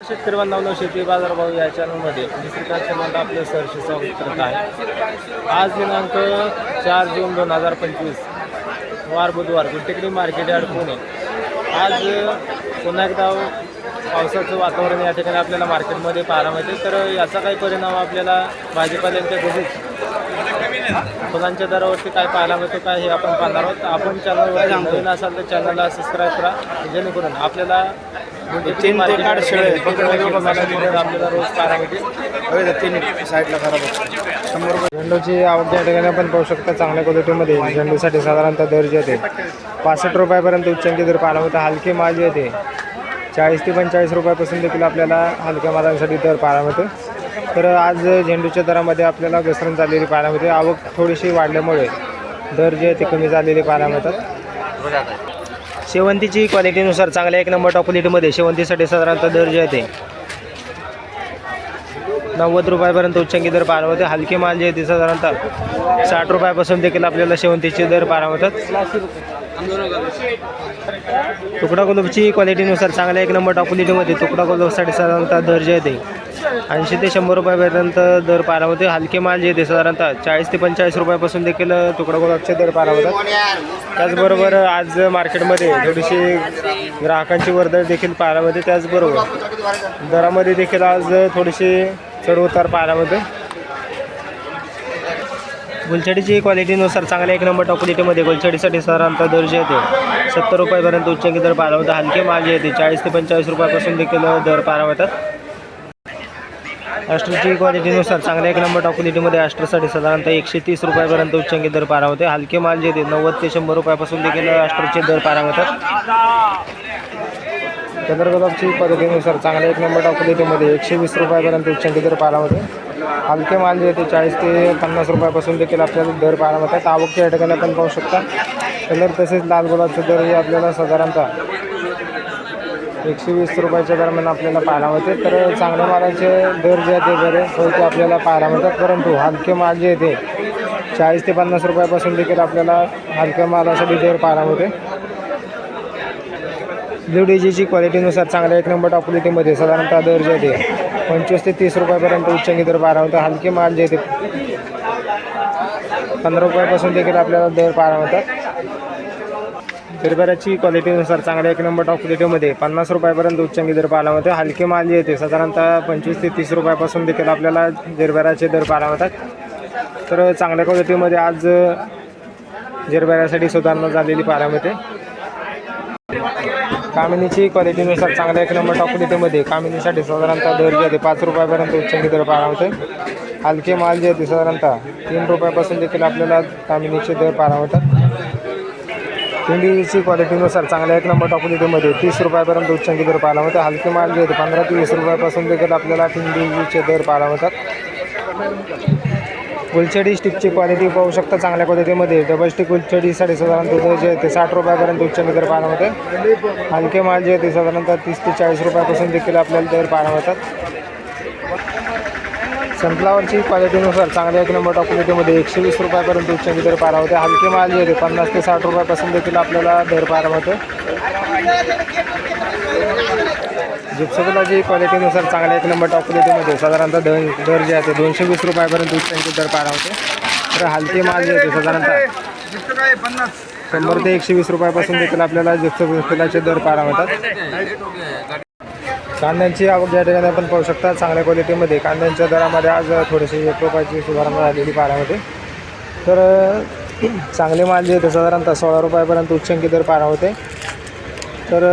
शेतकरी बांधवांनो शेती बाजारभाव या चॅनलमध्ये मी श्रीकांत श्रीमंत आपलं सरशी स्वागत करत आहे. आज दिनांक चार जून दोन हजार पंचवीस वार बुधवार गुंटेकडी मार्केट यार्ड पुणे. आज पुन्हा एकदा पावसाचं वातावरण या ठिकाणी आपल्याला मार्केटमध्ये पाहायला मिळते. तर याचा काही परिणाम आपल्याला भाजीपाल्यांच्या तसेच फुलांच्या दरावरती काय पाहायला मिळतो काय हे आपण पाहणार आहोत. आपण चॅनलवर नवीन असाल तर चॅनलला सबस्क्राईब करा. जेणेकरून आपल्याला तीन ते काढ शेळे. आपल्याला रोज पाहायला तीन साईडला खराब होतो शंभर रुपये. झेंडूची आवक या ठिकाणी आपण पाहू शकता चांगल्या क्वालिटीमध्ये झेंडूसाठी साधारणतः दर्जा येते. पासष्ट रुपयापर्यंत उच्चांकी दर पाहायला होता हलकी माल येते चाळीस ते पंचेचाळीस रुपयापासून देखील आपल्याला हलक्या मालांसाठी दर पाहायला मिळतो. तर आज झेंडूच्या दरामध्ये आपल्याला घसरण झालेली पाहायला मिळते. आवक थोडीशी वाढल्यामुळे दर जे आहे ते कमी झालेले पाहायला मिळतात. शेवंतीची क्वालिटीनुसार चांगल्या एक नंबर टॉप क्वालिटीमध्ये शेवंतीसाठी साधारणतः दर जे आहे ते नव्वद रुपयापर्यंत उच्चंकी दर पाहायला होते. हलके माल जे आहे ते साधारणतः साठ रुपयापासून देखील आपल्याला शेवंतीचे दर पाहायला होतात. तुकडा गुलाबची क्वालिटीनुसार चांगल्या एक नंबर टॉप क्वालिटीमध्ये तुकडा गुलाबसाठी साधारणतः दर्जा येते ऐंशी ते शंभर रुपयापर्यंत दर पारा होते. हलके माल जे येते साधारणतः चाळीस ते पंचेचाळीस रुपयापासून देखील तुकडा गुलाबचे दर पारा होतात. त्याचबरोबर आज मार्केटमध्ये थोडीशी ग्राहकांची वर्दळ देखील पाहायला मिळते त्याचबरोबर दरामध्ये देखील आज थोडीशी चढ उतार पाहायला मिळते गुलछडीची क्वालिटीनुसार चांगल्या एक नंबर टॉप क्वालिटीमध्ये गुलछडीसाठी साधारणतः दर्जे येते. सत्तर रुपयापर्यंत उच्चांकी दर पाहायला हलके मागे येते चाळीस ते पंचेचाळीस रुपयापासून देखील दर पारावतात. होतात ॲस्ट्रोची क्वालिटीनुसार चांगल्या एक नंबर टॉप क्वालिटीमध्ये ॲस्ट्रोसाठी साधारणतः एकशे तीस रुपयापर्यंत उच्चांकी दर पारावते. होते हलके माल जे येते नव्वद ते शंभर रुपयापासून देखील ॲस्ट्रोचे दर पारावतात. होतात पद्धतीनुसार चांगल्या एक नंबर टॉप क्वालिटीमध्ये एकशे वीस रुपयापर्यंत उच्चांकी दर पारावते. होते हलके माल जे ते चाळीस ते पन्नास रुपयापासून देखील आपल्याला दर पाहायला मिळतात. आवकच्या या ठिकाणी आपण पाहू शकता. कलर तसेच लाल गुलाबचे दर हे आपल्याला साधारणतः एकशे वीस रुपयाच्या दरम्यान आपल्याला पाहायला मिळते. तर चांगल्या मालाचे दर जे आहे ते बरे होते आपल्याला पाहायला मिळतात. परंतु हलके माल जे येते ते चाळीस ते पन्नास रुपयापासून देखील आपल्याला हलक्या मालासाठी दर पाहायला मिळते. ब्ल्यू डीजीची क्वालिटीनुसार चांगल्या एक नंबर टॉप क्वालिटीमध्ये साधारणतः दर जे आहे पंचवीस ते तीस रुपयापर्यंत उच्चांकी दर पारा मिळतो हलके माल जे ते पंधरा रुपयापासून देखील आपल्याला दर पाहायला होतात. हिरभऱ्याची क्वालिटीनुसार चांगल्या एक नंबर टॉप क्वालिटीमध्ये पन्नास रुपयापर्यंत उच्चांकी दर पाहायला मिळते हलके माल जे येते साधारणतः पंचवीस ते तीस रुपयापासून देखील आपल्याला हिरभऱ्याचे दर पाहायला होतात. तर चांगल्या क्वालिटीमध्ये आज जिरबऱ्यासाठी सुधारणा झालेली पाहायला मिळते कामिनीची क्वालिटीनुसार चांगल्या एक नंबर टॉप कामिनीसाठी साधारणतः दर जे आहे पाच रुपयापर्यंत उच्चांकी दर पारावते हलके माल जे आहे साधारणतः तीन रुपयापासून देखील आपल्याला कामिनीचे दर पाहायला मिळतात. क्वालिटीनुसार चांगल्या एक नंबर टॉप तीस रुपयापर्यंत उच्चांकी दर पाहायला मिळते हलके माल जे आहे पंधरा ते वीस रुपयापासून देखील आपल्याला थिंडीचे दर पाहायला होतात गुलछडी स्टिकची क्वालिटी पाहू शकता चांगल्या क्वालिटीमध्ये डबल स्टिक गुलछडीसाठी साधारणतः जे आहे ते साठ रुपयापर्यंत उच्चांकी दर पाहायला मिळते. हलके माल जे आहे ते साधारणतः तीस ते चाळीस रुपयापासून देखील आपल्याला दर पाहायला मिळतात. सनफ्लावरची क्वालिटीनुसार चांगल्या एक नंबर टॉप क्वालिटीमध्ये एकशे वीस रुपयापर्यंत उच्चांकी दर पारा होते. हलके माल जे पन्नास ते साठ रुपयापासून देखील आपल्याला दर पारा होते. जिप्सोबलाची क्वालिटीनुसार चांगल्या एक नंबर टॉप क्वालिटीमध्ये साधारणतः दर दर जे आहे ते दोनशे वीस रुपयापर्यंत उच्चांकी दर पारा होते. तर हलके माल जे आहे साधारणतः शंभर ते एकशे वीस रुपयापासून देखील आपल्याला जिप्सोबलाचे दर पारा होतात. कांद्यांची आवक या ठिकाणी आपण पाहू शकता चांगल्या क्वालिटीमध्ये कांद्यांच्या दरामध्ये आज थोडीशी एक रुपयाची सुधारणा झालेली पाण्यामध्ये तर चांगले माल जे ते साधारणतः सोळा रुपयापर्यंत उच्चंकी दर पारा होते तर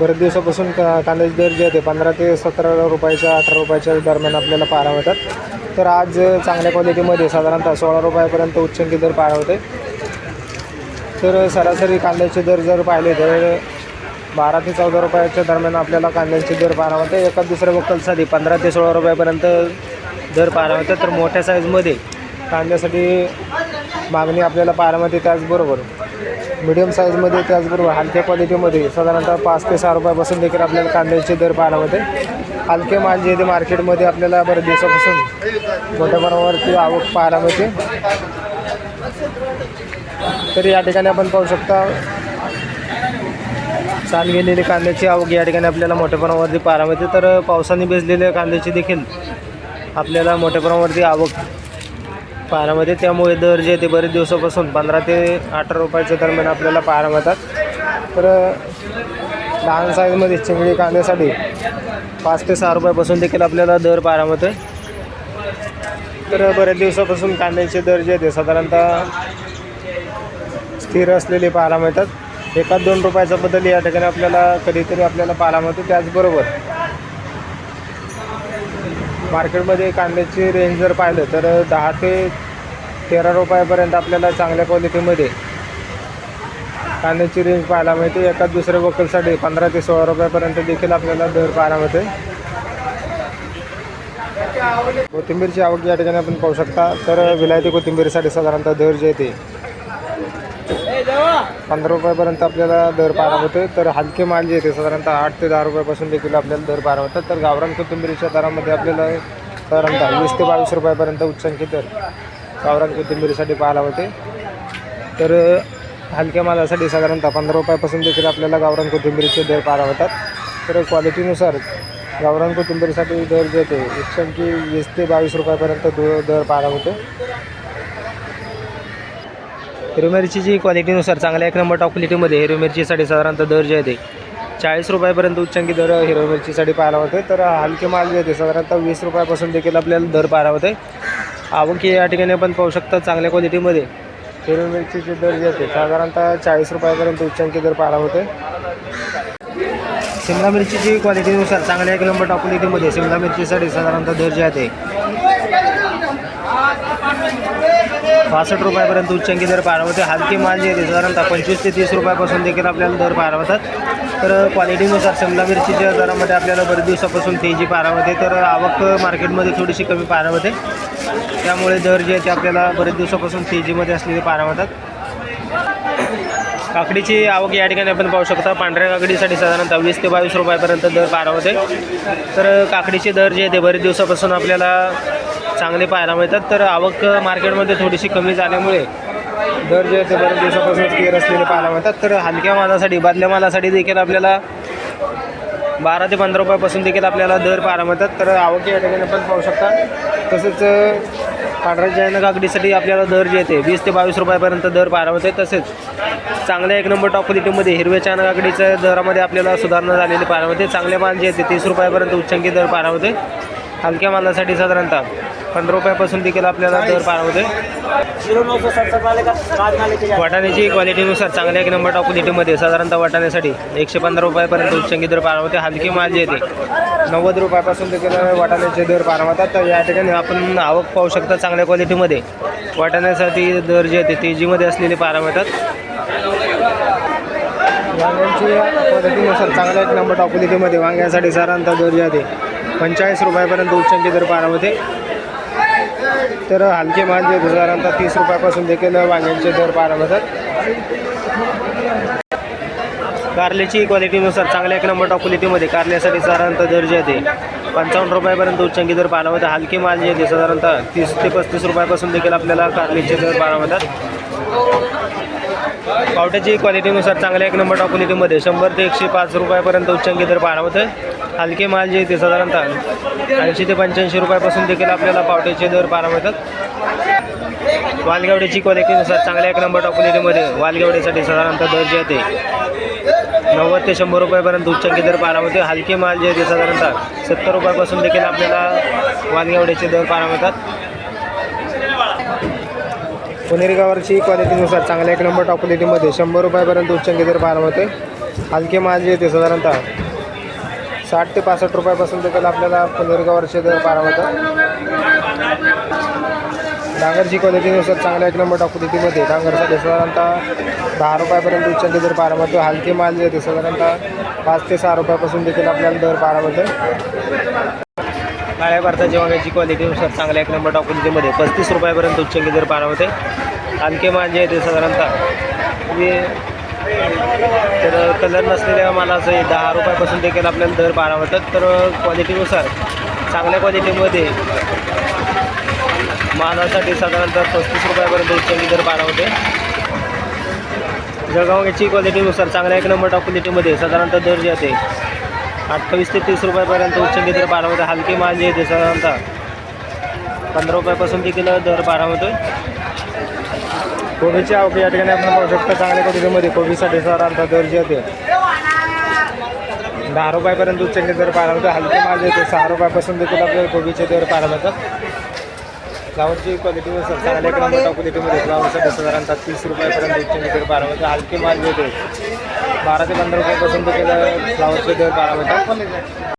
बरेच दिवसापासून का कांद्याचे दर जे होते पंधरा ते सतरा रुपयाच्या अठरा रुपयाच्या दरम्यान आपल्याला पारा होतात तर आज चांगल्या क्वालिटीमध्ये साधारणतः सोळा रुपयापर्यंत उच्चंकी दर पारा होते तर सरासरी कांद्याचे दर जर पाहिले तर बारा ते चौदा रुपयाच्या दरम्यान आपल्याला कांद्यांचे दर पाहायला होते एका दुसऱ्या वक्कलसाठी पंधरा ते सोळा रुपयापर्यंत दर पाहायला होते तर मोठ्या साईजमध्ये कांद्यासाठी मागणी आपल्याला पाहायला मिळते त्याचबरोबर मिडियम साईजमध्ये त्याचबरोबर हलक्या क्वालिटीमध्ये साधारणतः पाच ते सहा रुपयापासून देखील आपल्याला कांद्याचे दर पाहायला होते हलके माल जे ते मार्केटमध्ये आपल्याला बऱ्याच दिवसापासून मोठ्या प्रमाणावरती आवक पाहायला मिळते. तर या ठिकाणी आपण पाहू शकता चाल गेलेली कांद्याची आवक या ठिकाणी आपल्याला मोठ्या प्रमाणावरती पाहायला मिळते. तर पावसाने भिजलेल्या कांद्याची देखील आपल्याला मोठ्या प्रमाणावरती आवक पाहायला मिळते. त्यामुळे दर जे ते बरेच दिवसापासून पंधरा ते अठरा रुपयाच्या दरम्यान आपल्याला पाहायला मिळतात. तर लहान साईजमध्ये चिंगडी कांद्यासाठी पाच ते सहा रुपयापासून देखील आपल्याला दर पाहायला मिळतो तर बऱ्याच दिवसापासून कांद्याचे दर जे आहेत साधारणतः स्थिर असलेले पाहायला मिळतात. एकाच दोन रुपयाचा बदल या ठिकाणी आपल्याला कधीतरी आपल्याला पाहायला मिळतो. त्याचबरोबर मार्केटमध्ये कांद्याची रेंज जर पाहिलं तर दहा ते तेरा रुपयापर्यंत आपल्याला चांगल्या क्वालिटीमध्ये कांद्याची रेंज पाहायला मिळते. एकाच दुसऱ्या वकलसाठी पंधरा ते सोळा रुपयापर्यंत देखील आपल्याला दर पाहायला मिळते. कोथिंबीरची आवक या ठिकाणी आपण पाहू शकता. तर विलायती कोथिंबीरीसाठी साधारणतः दर जे ते पंधरा रुपयापर्यंत आपल्याला दर पाहायला होते तर हलके माल जे येते साधारणतः आठ ते दहा रुपयापासून देखील आपल्याला दर पारा होतात. तर गावरान कोथिंबीरीच्या दरामध्ये आपल्याला साधारणतः वीस ते बावीस रुपयापर्यंत उच्चांकी दर गावरान कोथिंबीरीसाठी पाहायला होते तर हलक्या मालासाठी साधारणतः पंधरा रुपयापासून देखील आपल्याला गावरान कोथिंबीरीचे दर पाहायला होतात तर क्वालिटीनुसार गावरान कोथिंबीरीसाठी दर जे येते उच्चांकी वीस ते बावीस रुपयापर्यंत दर पाहायला होतो हिरवी मिरचीची क्वालिटीनुसार चांगल्या एक नंबर टॉप क्वालिटीमध्ये हिरवी मिरचीसाठी साधारणतः दर जे आहे ते चाळीस रुपयापर्यंत उच्चांकी दर हिरवी मिरचीसाठी पाहायला होते तर हलके माल जे आहे साधारणतः वीस रुपयापासून देखील आपल्याला दर पाहायला होते आवक या ठिकाणी आपण पाहू शकता चांगल्या क्वालिटीमध्ये हिरवी मिरचीचे दर जे आहे साधारणतः चाळीस रुपयापर्यंत उच्चांकी दर पाहायला होते शिमला मिरचीची क्वालिटीनुसार चांगल्या एक नंबर टॉप क्वालिटीमध्ये शिमला मिरचीसाठी साधारणतः दर जे आहे पासष्ट रुपयापर्यंत उच्चांकी दर पारवते. होते हलके माल जे आहे साधारणतः पंचवीस ते तीस रुपयापासून देखील आपल्याला दर पारवतात. होतात तर क्वालिटीनुसार शिमला मिरचीच्या दरामध्ये आपल्याला बरेच दिवसापासून तेजी पाहायला होते तर आवक मार्केटमध्ये थोडीशी कमी पाहायला होते त्यामुळे दर जे आहे ते आपल्याला बरेच दिवसापासून तेजीमध्ये असलेले पाहायला होतात काकडीची आवक या ठिकाणी आपण पाहू शकता. पांढऱ्या काकडीसाठी साधारणतः वीस ते बावीस रुपयापर्यंत दर पाहायला तर काकडीचे दर जे आहे ते बरेच दिवसापासून आपल्याला चांगले पाहायला मिळतात. तर आवक मार्केटमध्ये थोडीशी कमी झाल्यामुळे दर जे आहे ते बरेच दिवसापासून स्थिर असलेले पाहायला मिळतात. तर हलक्या मालासाठी बदल्या मालासाठी देखील आपल्याला बारा ते पंधरा रुपयापासून देखील आपल्याला दर पाहायला मिळतात. तर आवक या ठिकाणी पण पाहू शकता. तसेच पांढऱ्या जैन काकडीसाठी आपल्याला दर जे येते वीस ते बावीस रुपयापर्यंत दर पाहायला मिळते तसेच चांगल्या एक नंबर टॉप क्वालिटीमध्ये हिरव्या चान काकडीच्या दरामध्ये आपल्याला सुधारणा झालेली पाहायला मिळते. चांगले माल जे येते तीस रुपयापर्यंत उच्चांकी दर पाहायला मिळते हलक्या मालासाठी साधारणतः पंधरा रुपयापासून देखील आपल्याला दर पाहायला मिळते वाटाण्याची क्वालिटीनुसार चांगल्या एक नंबर टॉप क्वालिटीमध्ये साधारणतः वाटाण्यासाठी एकशे पंधरा रुपयापर्यंत उच्चांकी दर पाहायला मिळते हलके माल जे येते नव्वद रुपयापासून देखील वाटाण्याचे दर पाहायला मिळतात तर या ठिकाणी आपण आवक पाहू शकता चांगल्या क्वालिटीमध्ये वाटाण्यासाठी दर जे येते तेजीमध्ये असलेले पाहायला मिळतात वांग्यांची क्वालिटीनुसार चांगल्या एक नंबर टॉप क्वालिटीमध्ये वांग्यासाठी साधारणतः दर जे आहे ते पंचेचाळीस रुपयापर्यंत उच्चंकी दर पाहायला तर हलके माल जे साधारणतः तीस रुपयापासून देखील वांग्यांचे दर पाहायला कारल्याची क्वालिटीनुसार चांगल्या एक नंबर टॉप क्वालिटीमध्ये कारल्यासाठी साधारणतः दर जे आहे पंचावन्न रुपयापर्यंत उच्चांकी दर पाहायला मिळतात हलके माल जे आहे साधारणतः तीस ते पस्तीस रुपयापासून देखील आपल्याला कारल्याचे दर पाहायला मिळतात पावट्याची क्वालिटीनुसार चांगल्या एक नंबर टॉप क्वालिटीमध्ये शंभर ते एकशे पाच रुपयापर्यंत उच्चांकी दर पाहायला होतं हलके माल जे ते साधारणतः ऐंशी ते पंच्याऐंशी रुपयापासून देखील आपल्याला पावट्याचे दर पाहायला मिळतात. वालगावड्याची क्वालिटीनुसार चांगल्या एक नंबर टॉप क्वालिटीमध्ये वालगावड्यासाठी साधारणतः दर जे आहे नव्वद ते शंभर रुपयापर्यंत उच्चांकी दर पाहायला होते हलके माल जे आहे ते साधारणतः सत्तर रुपयापासून देखील आपल्याला वालगावड्याचे दर पाहायला मिळतात. पुनेरगावरची क्वालिटीनुसार चांगल्या एक नंबर टॉप क्वालिटीमध्ये शंभर रुपयापर्यंत उच्चंकी दर पाहायला होते हलके माल जे ते साधारणतः साठ ते पासष्ट रुपयापासून देखील आपल्याला पुणेरी दर पाहायला होतं डांगरची क्वालिटीनुसार चांगल्या एक नंबर टॉप क्वालिटीमध्ये डांगरसाठी साधारणतः दहा रुपयापर्यंत उच्चंकी दर पाहायला मिळतो हलके माल जे साधारणतः पाच ते सहा रुपयापासून देखील आपल्याला दर पाहायला मिळतो काळ्या भारताच्या वांग्याची क्वालिटीनुसार चांगल्या एक नंबर टॉप क्वालिटीमध्ये पस्तीस रुपयापर्यंत उच्चंकी दर पाहायला होते आणखी मांजे येते साधारणतः. हे तर कलर नसलेल्या मालाचं दहा रुपयापासून देखील आपल्याला दर पाहायला होतात तर क्वालिटीनुसार चांगल्या क्वालिटीमध्ये मालासाठी साधारणतः पस्तीस रुपयापर्यंत उच्चंकी दर पाहायला होते जळगावची क्वालिटीनुसार चांगल्या एक नंबर टॉप क्वालिटीमध्ये साधारणतः दर जे येते अठ्ठावीस ते तीस रुपयापर्यंत उच्चंगी दर पारामध्ये हलकी माल जे येते साधारणतः पंधरा रुपयापासून देखील दर पारा होतोय. कोबीची आवक या ठिकाणी आपण पाहू शकतो. चांगल्या क्वालिटीमध्ये कोबीसाठी साधारणतः दर जे येते दहा रुपयापर्यंत उच्चंगी दर पाहायला मिळतो हलकी माल येते सहा रुपयापासून देखील आपल्याला कोबीचे दर पाहायला मिळतात फ्लावरची क्वालिटीनुसार चांगल्या एक क्वालिटीमध्ये फ्लावरसाठी साधारणतः तीस रुपयापर्यंत उच्चंगी दर पाहायला मिळतो हलकी माल जे येते बारा ते पंधरा रुपयापासून त्याला फ्लावरचे दर पाहायला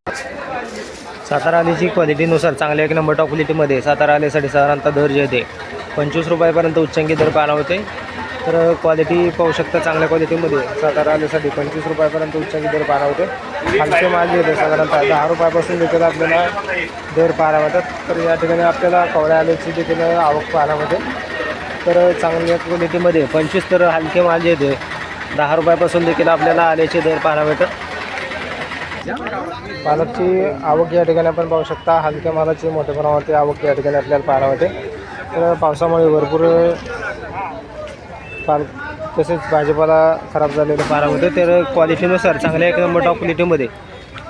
सातारा आलीची क्वालिटीनुसार चांगल्या एक नंबर टॉप क्वालिटीमध्ये सातारा आल्यासाठी साधारणतः दर जे येते पंचवीस रुपयापर्यंत उच्चांकी दर पाहायला होते. तर क्वालिटी पाहू शकता चांगल्या क्वालिटीमध्ये सातारा आल्यासाठी पंचवीस रुपयापर्यंत उच्चांकी दर पाहायला होते. हलके माल जे होते साधारणतः दहा रुपयापासून देखील आपल्याला दर पाहायला होतात तर या ठिकाणी आपल्याला कवळ्या आल्याची देखील आवक पाहायला होते. तर चांगल्या क्वालिटीमध्ये पंचवीस तर हलके माल जे येते दहा रुपयापासून देखील आपल्याला आल्याचे दर पाहायला भेटत पालकची आवक या ठिकाणी आपण पाहू शकता. हलक्या मालाची मोठ्या प्रमाणावरती आवक या ठिकाणी आपल्याला पाहायला होते तर पावसामुळे भरपूर पाल तसेच भाजीपाला खराब झालेलं पाहायला होते तर क्वालिटीनुसार चांगल्या एक नंबर टॉप क्वालिटीमध्ये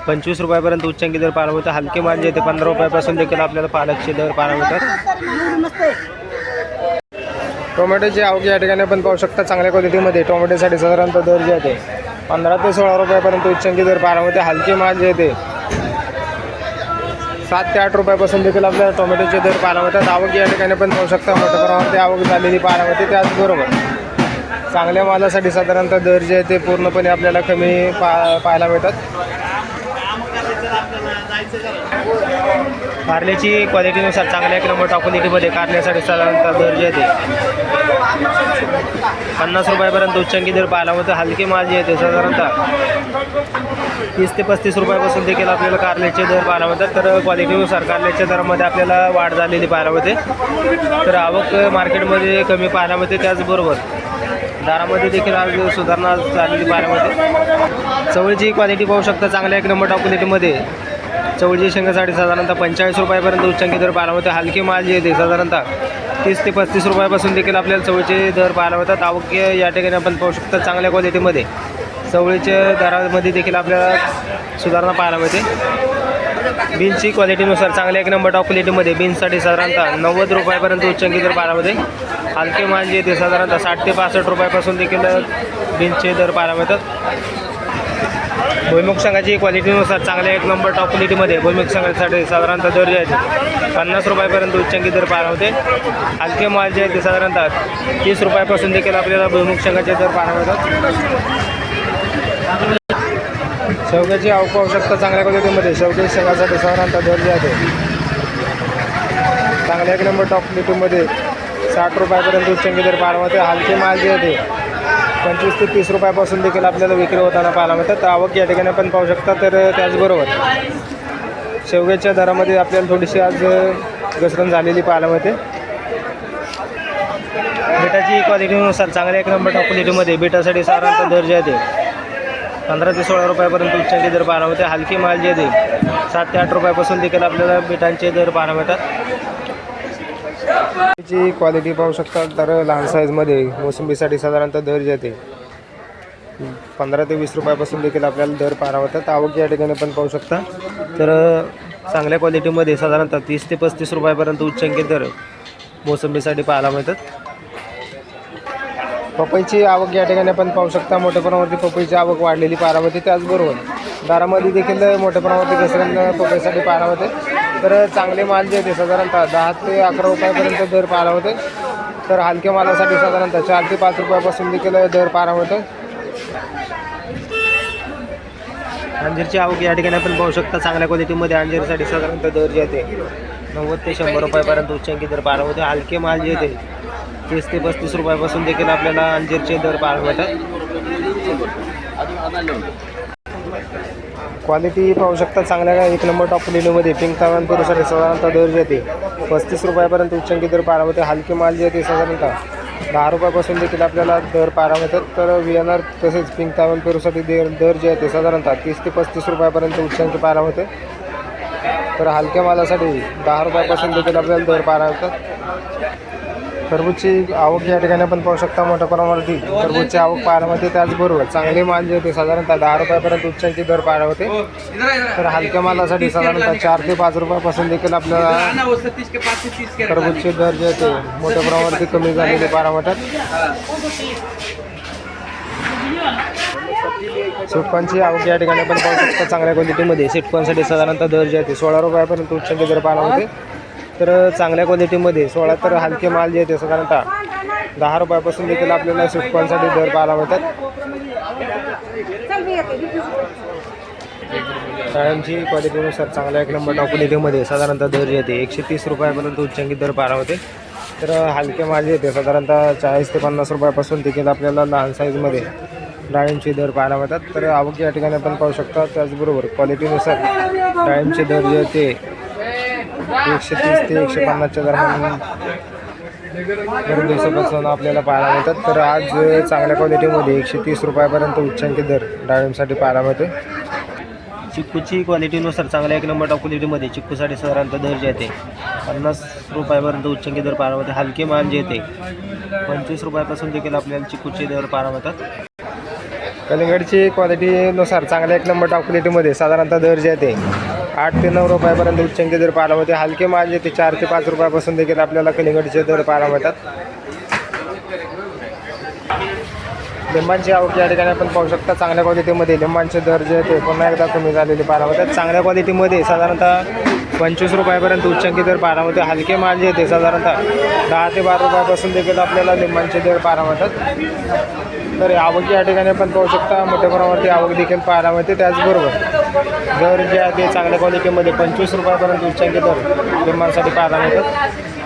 पंचवीस रुपयापर्यंत उच्चांकी दर पाहायला होतं हलके माल जे ते पंधरा रुपयापासून देखील आपल्याला पालकचे दर पाहायला होतात टोमॅटोची आवक या ठिकाणी आपण पाहू शकता चांगल्या क्वालिटीमध्ये. टोमॅटोसाठी साधारणतः दर जे आहे पंधरा ते सोळा रुपयापर्यंत उच्चंकी दर बारामध्ये हलके माल जे येते सात ते आठ रुपयापासून देखील आपल्याला टोमॅटोचे दर पाहायला मिळतात. आवक या ठिकाणी पण पाहू शकता मोठ्या प्रमाणात आवक झालेली पाहायला मिळते. त्याचबरोबर चांगल्या मालासाठी साधारणतः दर जे आहे ते पूर्णपणे आपल्याला कमी पा पाहायला मिळतात. कारल्याची क्वालिटीनुसार चांगल्या एक नंबर टॉप क्वालिटीमध्ये कारल्यासाठी साधारणतः दर जे येते. पन्नास रुपयापर्यंत उच्चांकी दर पाहायला मिळतो. हलके माल जे येते साधारणतः तीस ते पस्तीस रुपयापासून देखील आपल्याला कारल्याचे दर पाहायला मिळतात. तर क्वालिटीनुसार कारल्याच्या दरामध्ये आपल्याला वाढ झालेली पाहायला मिळते. तर आवक मार्केटमध्ये कमी पाहायला मिळते. त्याचबरोबर दरामध्ये देखील आज सुधारणा झालेली पाहायला मिळते. चवळीची क्वालिटी पाहू शकता. चांगल्या एक नंबर टॉप चवळीचे शेंगासाठी साधारणतः पंचेचाळीस रुपयापर्यंत उच्चांकी दर पाहायला होते हलके माल जी येते साधारणतः तीस ते पस्तीस रुपयापासून देखील आपल्याला चवळीचे दर पाहायला होतात आवक या ठिकाणी आपण पाहू शकता चांगल्या क्वालिटीमध्ये. चवळीच्या दरामध्ये देखील आपल्याला सुधारणा पाहायला मिळते. बीन्सची क्वालिटीनुसार चांगल्या एक नंबर टॉप क्वालिटीमध्ये बीन्ससाठी साधारणतः नव्वद रुपयापर्यंत उच्चांकी दर पाहायला मिळते. हलके माल जे येते साधारणतः साठ ते पासष्ट रुपयापासून देखील बीन्सचे दर पाहायला मिळतात. भुईमुग संघाची क्वालिटीनुसार चांगल्या एक नंबर टॉप क्वालिटीमध्ये भुईमुग संघासाठी साधारणतः दर जे आहेत पन्नास रुपयापर्यंत उच्चांकी दर पाहायला होते. हलके माल जे आहेत ते साधारणतः तीस रुपयापासून देखील आपल्याला भुईमुग संघाचे दर पाहायला मिळतात शेवग्याची अवक आवश्यकता चांगल्या क्वालिटीमध्ये शेवगे संघासाठी साधारणतः दर जे आहे. चांगल्या एक नंबर टॉप क्वालिटीमध्ये साठ रुपयापर्यंत उच्चांकी दर पाहायला होते. हलके माल जे आहे पंचवीस ते तीस रुपयापासून देखील आपल्याला विक्री होताना पाहायला मिळतात. तर आवक या ठिकाणी आपण पाहू शकता तर त्याचबरोबर शेवग्याच्या दरामध्ये आपल्याला थोडीशी आज घसरण झालेली पाहायला मिळते. बेटाची क्वालिटीनुसार चांगल्या एक नंबर टॉप क्वालिटीमध्ये बेटासाठी साधारणतः दर जे आहे पंधरा ते सोळा रुपयापर्यंत उच्चांचे दर पाहायला मिळते. हलकी माल जे आहे सात ते आठ रुपयापासून देखील आपल्याला बेटांचे दर पाहायला मिळतात. ची क्वालिटी पाहू शकता तर लहान साईजमध्ये मोसंबीसाठी साधारणतः दर जाते पंधरा ते वीस रुपयापासून देखील आपल्याला दर पाहायला मिळतात आवक या ठिकाणी पण पाहू शकता. तर चांगल्या क्वालिटीमध्ये साधारणतः तीस ते पस्तीस रुपयापर्यंत उच्चांकी दर मोसंबीसाठी पाहायला मिळतात. पपईची आवक या ठिकाणी आपण पाहू शकता. मोठ्या प्रमाणावरती पपईची आवक वाढलेली पारावती त्याचबरोबर दारामध्ये देखील मोठ्या प्रमाणावरती घसरण पपईसाठी पारावते तर चांगले माल जे होते साधारणतः दहा ते अकरा रुपयापर्यंत दर पाहायला होते. तर हलक्या मालासाठी साधारणतः चार ते पाच रुपयापासून देखील दर पारा होतं. अंजीरची आवक या ठिकाणी आपण पाहू शकता चांगल्या क्वालिटीमध्ये अंजीरसाठी साधारणतः दर जे आहे नव्वद ते शंभर रुपयापर्यंत उच्चांकी दर पाहायला होते. हलके माल जे होते तीस ते पस्तीस रुपयापासून देखील आपल्याला अंजीरचे दर पाहायला होतात क्वालिटी पाहू शकता चांगल्या एक नंबर टॉप लिनूमध्ये पिंक तावण पेरूसाठी साधारणतः दर जे पस्तीस रुपयापर्यंत उच्चांकी दर पारा होते. हलके माल जे ते साधारणतः दहा रुपयापासून देखील आपल्याला दर पारा मिळतात तर व्ही एन आर तसेच पिंक तावण पेरूसाठी दर दर जे आहे ते साधारणतः तीस ते पस्तीस रुपयापर्यंत उच्चांकी पारा होते. तर हलक्या मालासाठी दहा रुपयापासून देखील आपल्याला दर पारा मिळतात टरबूजची आवक या ठिकाणी आपण पाहू शकता मोठ्या प्रमाणावरती. टरबूजची आवक पाहायला मिळते त्याचबरोबर चांगले माल जे होते साधारणतः दहा रुपयापर्यंत उच्चांची दर पाहायला होते. तर हलक्या मालासाठी साधारणतः चार ते पाच रुपयापासून देखील आपल्याला टरबूजचे दर जे होते मोठ्या प्रमाणावरती कमी झालेले पाहायला मिळतात. सिटकॉनची आवक या ठिकाणी आपण पाहू शकता चांगल्या क्वालिटीमध्ये सिटकॉनसाठी साधारणतः दर जे आहे सोळा रुपयापर्यंत उच्चांची दर पाहायला होते तर चांगल्या क्वालिटीमध्ये सोळा तर हलके माल जे येते साधारणतः दहा रुपयापासून देखील आपल्याला स्वीटकॉर्नसाठी दर पाहायला मिळतात. डाळिंबची क्वालिटीनुसार चांगल्या एक नंबर टॉप साधारणतः दर जे येते एकशे तीस रुपयापर्यंत उच्चांकी दर पाहायला होते तर हलके माल जे येते साधारणतः चाळीस ते पन्नास रुपयापासून देखील आपल्याला लहान साईजमध्ये डाळिंबचे दर पाहायला मिळतात. तर आवक या ठिकाणी आपण पाहू शकता त्याचबरोबर क्वालिटीनुसार डाळिंबचे दर जे ते एकशे तीस ते एकशे पन्नासच्या दरम्यान दिवसापासून आपल्याला पाहायला मिळतात. तर आज चांगल्या क्वालिटीमध्ये एकशे तीस रुपयापर्यंत उच्चांकी दर डाळिंबसाठी पाहायला मिळते चिक्कूची क्वालिटीनुसार चांगल्या एक नंबर टॉप क्वालिटीमध्ये चिक्कूसाठी साधारणतः दर जे येते पन्नास रुपयापर्यंत उच्चांकी दर पाहायला मिळते. हलके माल जे येते पंचवीस रुपयापासून देखील आपल्याला चिक्कूचे दर पाहायला मिळतात. कलिंगडची क्वालिटीनुसार चांगल्या एक नंबर टॉप क्वालिटीमध्ये साधारणतः दर जे येते आठ ते नऊ रुपयापर्यंत उच्चांकी दर पाहायला मिळते. हलके माल जे ते चार ते पाच रुपयापासून देखील आपल्याला कलिंगडचे दर पाहायला मिळतात. लिंबांची आवक या ठिकाणी आपण पाहू शकता चांगल्या क्वालिटीमध्ये लिंबांचे दर जे ते पुन्हा एकदा कमी झालेले पाहायला मिळतात. चांगल्या क्वालिटीमध्ये साधारणतः पंचवीस रुपयापर्यंत उच्चांकी दर पाहायला मिळते. हलके माल जे ते साधारणतः दहा ते बारा रुपयापासून देखील आपल्याला लिंबांचे दर पाहायला मिळतात. तर आवक या ठिकाणी आपण पाहू शकता मोठ्या प्रमाणावरती आवक देखील पाहायला मिळते. त्याचबरोबर दर जे आहे ते चांगल्या क्वालिटीमध्ये पंचवीस रुपयापर्यंत उच्चांकी दर लिंबांसाठी पाहायला मिळतात